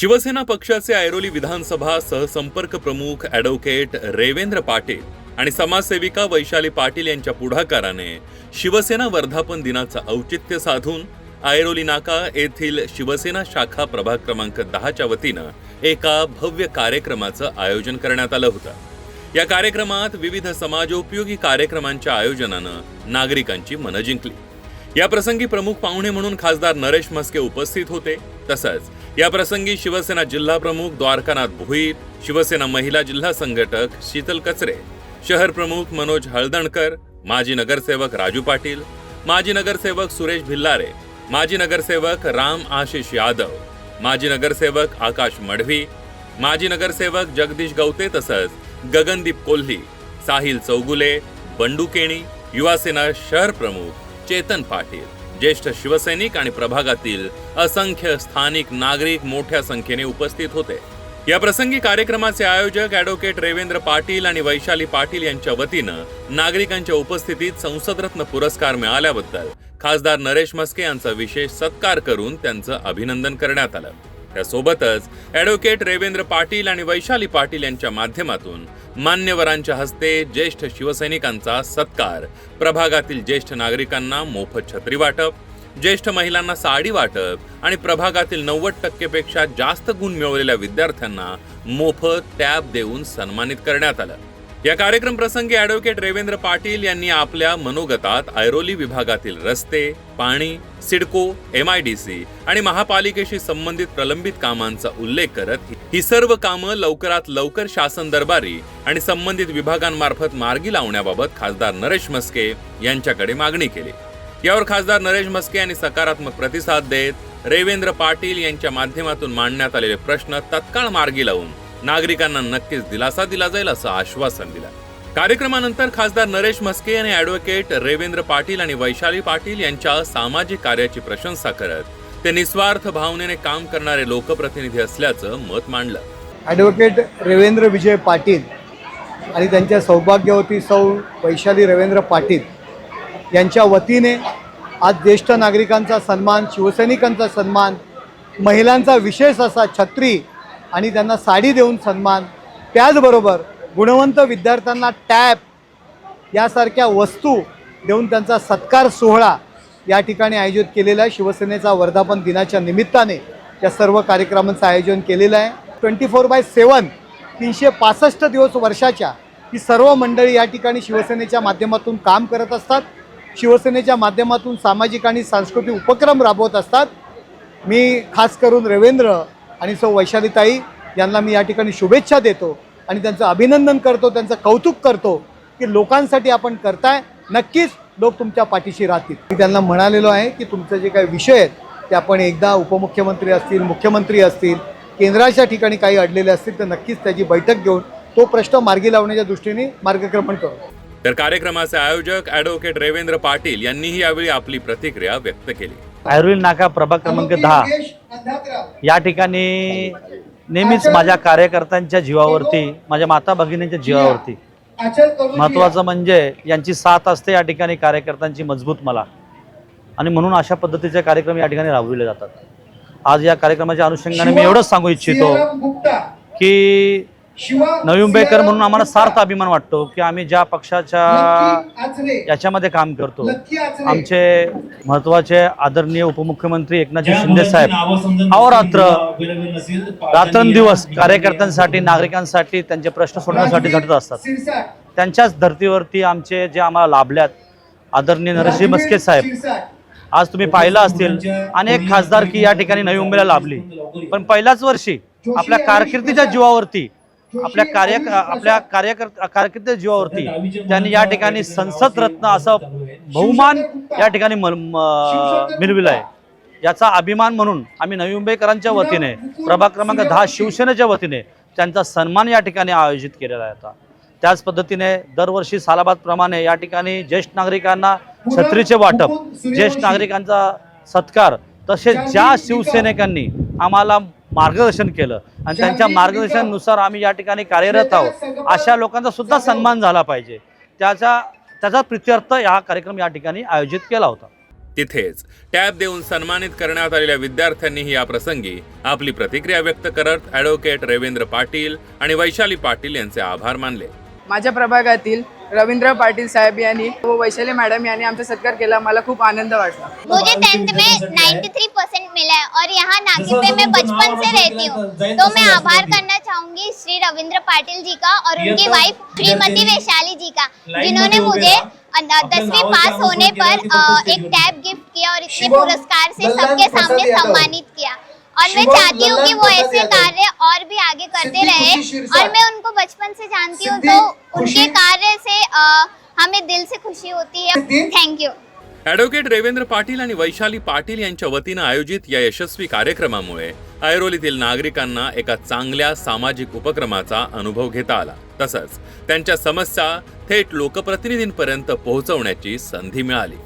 शिवसेना पक्षाचे ऐरोली विधानसभा सहसंपर्क प्रमुख ॲडव्होकेट रेवेंद्र पाटील आणि समाजसेविका वैशाली पाटील यांच्या पुढाकाराने शिवसेना वर्धापन दिनाचं औचित्य साधून ऐरोली नाका येथील शिवसेना शाखा प्रभाग क्रमांक दहाच्या वतीनं एका भव्य कार्यक्रमाचं आयोजन करण्यात आलं होतं. या कार्यक्रमात विविध समाजोपयोगी कार्यक्रमांच्या आयोजनानं नागरिकांची मनं जिंकली. या प्रसंगी प्रमुख पाहुणे म्हणून खासदार नरेश मस्के उपस्थित होते. तसंच या प्रसंगी शिवसेना जिल्हा प्रमुख द्वारकानाथ भोईर शिवसेना महिला जिल्हा संघटक शीतल कचरे शहर प्रमुख मनोज हळदणकर माजी नगरसेवक राजू पाटील माजी नगरसेवक सुरेश भिल्लारे माजी नगरसेवक राम आशिष यादव माजी नगरसेवक आकाश मढवी माजी नगरसेवक जगदीश गवते तसंच गगनदीप कोल्ही साहिल चौगुले बंडू केणी युवासेना शहर प्रमुख चेतन पाटील ज्येष्ठ शिवसैनिक आणि प्रभागातील असंख्य स्थानिक नागरिक मोठ्या संख्येने उपस्थित होते. या प्रसंगी कार्यक्रमाचे आयोजक ॲडव्होकेट रेवेंद्र पाटील आणि वैशाली पाटील यांच्या वतीनं नागरिकांच्या उपस्थितीत संसदरत्न पुरस्कार मिळाल्याबद्दल खासदार नरेश मस्के यांचा विशेष सत्कार करून त्यांचं अभिनंदन करण्यात आलं. त्यासोबतच ॲडव्होकेट रेवेंद्र पाटील आणि वैशाली पाटील यांच्या माध्यमातून मान्यवरांच्या हस्ते ज्येष्ठ शिवसैनिकांचा सत्कार. प्रभागातील ज्येष्ठ नागरिकांना मोफत छत्री वाटप ज्येष्ठ महिलांना साडी वाटप आणि प्रभागातील नव्वद टक्केपेक्षा जास्त गुण मिळवलेल्या विद्यार्थ्यांना मोफत टॅब देऊन सन्मानित करण्यात आलं. या कार्यक्रम प्रसंगी ॲडव्होकेट रेवेंद्र पाटील यांनी आपल्या मनोगतात ऐरोली विभागातील रस्ते पाणी CIDCO M I D C आणि महापालिकेशी संबंधित प्रलंबित कामांचा उल्लेख करत ही सर्व कामं लवकरात लवकर शासन दरबारी आणि संबंधित विभागांमार्फत मार्गी लावण्याबाबत खासदार नरेश मस्के यांच्याकडे मागणी केली. यावर खासदार नरेश मस्के यांनी सकारात्मक प्रतिसाद देत रेवेंद्र पाटील यांच्या माध्यमातून मांडण्यात आलेले प्रश्न तत्काळ मार्गी लावून नागरिकांना नक्कीच दिलासा दिला जाईल असं आश्वासन दिलं. कार्यक्रमानंतर खासदार नरेश मस्के यांनी ॲडव्होकेट रेवेंद्र पाटील आणि वैशाली पाटील यांच्या सामाजिक कार्याची प्रशंसा करत ते निस्वार्थ भावनेने काम करणारे लोकप्रतिनिधी असल्याचं मत मांडलं. ॲडव्होकेट रेवेंद्र विजय पाटील आणि त्यांच्या सौभाग्यवती सौ वैशाली रवींद्र पाटील यांच्या वतीने आज ज्येष्ठ नागरिकांचा सन्मान शिवसैनिकांचा सन्मान महिलांचा विशेष असा छत्री आणि त्यांना साडी देऊन सन्मान. त्याचबरोबर गुणवंत विद्यार्थ्यांना टॅप यासारख्या वस्तू देऊन त्यांचा सत्कार सोहळा या ठिकाणी आयोजित केलेला आहे. शिवसेनेचा वर्धापन दिनाच्या निमित्ताने या सर्व कार्यक्रमांचं आयोजन केलेलं आहे. ट्वेंटी फोर बाय सेवन तीनशे पासष्ट दिवस वर्षाच्या ही सर्व मंडळी या ठिकाणी शिवसेनेच्या माध्यमातून काम करत असतात. शिवसेनेच्या माध्यमातून सामाजिक आणि सांस्कृतिक उपक्रम राबवत असतात. मी खास करून रवींद्र आणि सौ वैशालीताई यांना मी या ठिकाणी शुभेच्छा देतो आणि त्यांचं अभिनंदन करतो त्यांचं कौतुक करतो की लोकांसाठी आपण करताय. नक्कीच लोक तुमच्या पाठीशी राहतील. मी त्यांना म्हणालेलो आहे की तुमचे जे काही विषय आहेत ते आपण एकदा उपमुख्यमंत्री असतील मुख्यमंत्री असतील केंद्राच्या ठिकाणी काही अडलेले असतील तर नक्कीच त्याची बैठक घेऊन तो प्रश्न मार्गी लावण्याच्या दृष्टीने मार्गक्रमण करू. तर कार्यक्रमाचे आयोजक ॲडव्होकेट रेवेंद्र पाटील यांनीही यावेळी आपली प्रतिक्रिया व्यक्त केली. ऐरोली नाका प्रभाग क्रमांक दहा. या ठिकाणी नेहमीच माझ्या कार्यकर्त्यांच्या जीवावरती माझ्या माता भगिनींच्या जीवावरती. महत्त्वाचं म्हणजे यांची साथ असते या ठिकाणी कार्यकर्त्यांची मजबूत मला. आणि म्हणून अशा पद्धतीचे कार्यक्रम या ठिकाणी राबविले जातात. आज या कार्यक्रमाच्या अनुषंगाने मी एवढंच सांगू इच्छितो की नवी मुंबईकर म्हणून आम्हाला सार्थ अभिमान वाटतो की आम्ही ज्या पक्षाच्या याच्यामध्ये काम करतो. आमचे महत्त्वाचे आदरणीय उपमुख्यमंत्री एकनाथजी शिंदे साहेब. अहोरात्र रात्रंदिवस कार्यकर्त्यांसाठी नागरिकांसाठी त्यांचे प्रश्न सोडवण्यासाठी झटत असतात. त्यांच्याच धर्तीवरती आमचे जे आम्हाला लाभल्यात आदरणीय नरसिंह मस्के साहेब. आज तुम्ही पाहिलं असतील अनेक खासदार की या ठिकाणी नवी मुंबईला लाभली. पण पहिल्याच वर्षी आपल्या कारकिर्दीच्या जीवावरती आपल्या कार्य आपल्या कार्यकर्ता कारकिर्द जीवावरती त्यांनी या ठिकाणी संसद रत्न असं बहुमान या ठिकाणी मिळविलं आहे याचा अभिमान म्हणून आम्ही नवी मुंबईकरांच्या वतीने प्रभाग क्रमांक दहा शिवसेनेच्या वतीने त्यांचा सन्मान या ठिकाणी आयोजित केलेला आहे आता. त्याच पद्धतीने दरवर्षी सालाबादप्रमाणे या ठिकाणी ज्येष्ठ नागरिकांना छत्रीचे वाटप ज्येष्ठ नागरिकांचा सत्कार तसेच ज्या शिवसैनिकांनी आम्हाला मार्गदर्शन केलं. आणि त्यांच्या मार्गदर्शनानुसार आम्ही या ठिकाणी कार्यरत आहोत. अशा लोकांचा सुद्धा सन्मान झाला पाहिजे. त्याचा त्याचा प्रित्यर्थ हा कार्यक्रम या ठिकाणी आयोजित केला होता. तिथेच टॅब देऊन सन्मानित करण्यात आलेल्या विद्यार्थ्यांनीही या प्रसंगी आपली प्रतिक्रिया व्यक्त करत ॲडव्होकेट रवींद्र पाटील आणि वैशाली पाटील यांचे आभार मानले. माझ्या प्रभागातील रवींद्र पाटील साहेब यांनी व वैशाली मॅडम यांनी आमचा सत्कार केला. मला खूप आनंद वाटला. मुझे टेंथ में 93 परसेंट मिला है। और यहाँ नागिर पे मैं बचपन से रहती हूँ। तो मैं आभार करना चाहूँगी श्री रविंद्र पाटिल जी का और उनकी वाइफ श्रीमती वैशाली जी का जिन्होंने मुझे दसवीं पास होने पर एक टैब गिफ्ट किया और इतने पुरस्कार से सबके सामने सम्मानित किया। और मैं चाहती हूँ कि वो ऐसे कार्य और भी आगे करते रहे। और मैं उनको बचपन से जानती हूँ तो उनके कार्य से हमें दिल से खुशी होती है। Thank you advocate Revendra Patil आणि वैशाली पाटील यांच्या वतीनं आयोजित या यशस्वी कार्यक्रमामुळे ऐरोलीतील नागरिकांना एका चांगल्या सामाजिक उपक्रमाचा अनुभव घेता आला. तसंच त्यांच्या समस्या थेट लोकप्रतिनिधींपर्यंत पोहोचवण्याची संधी मिळाली.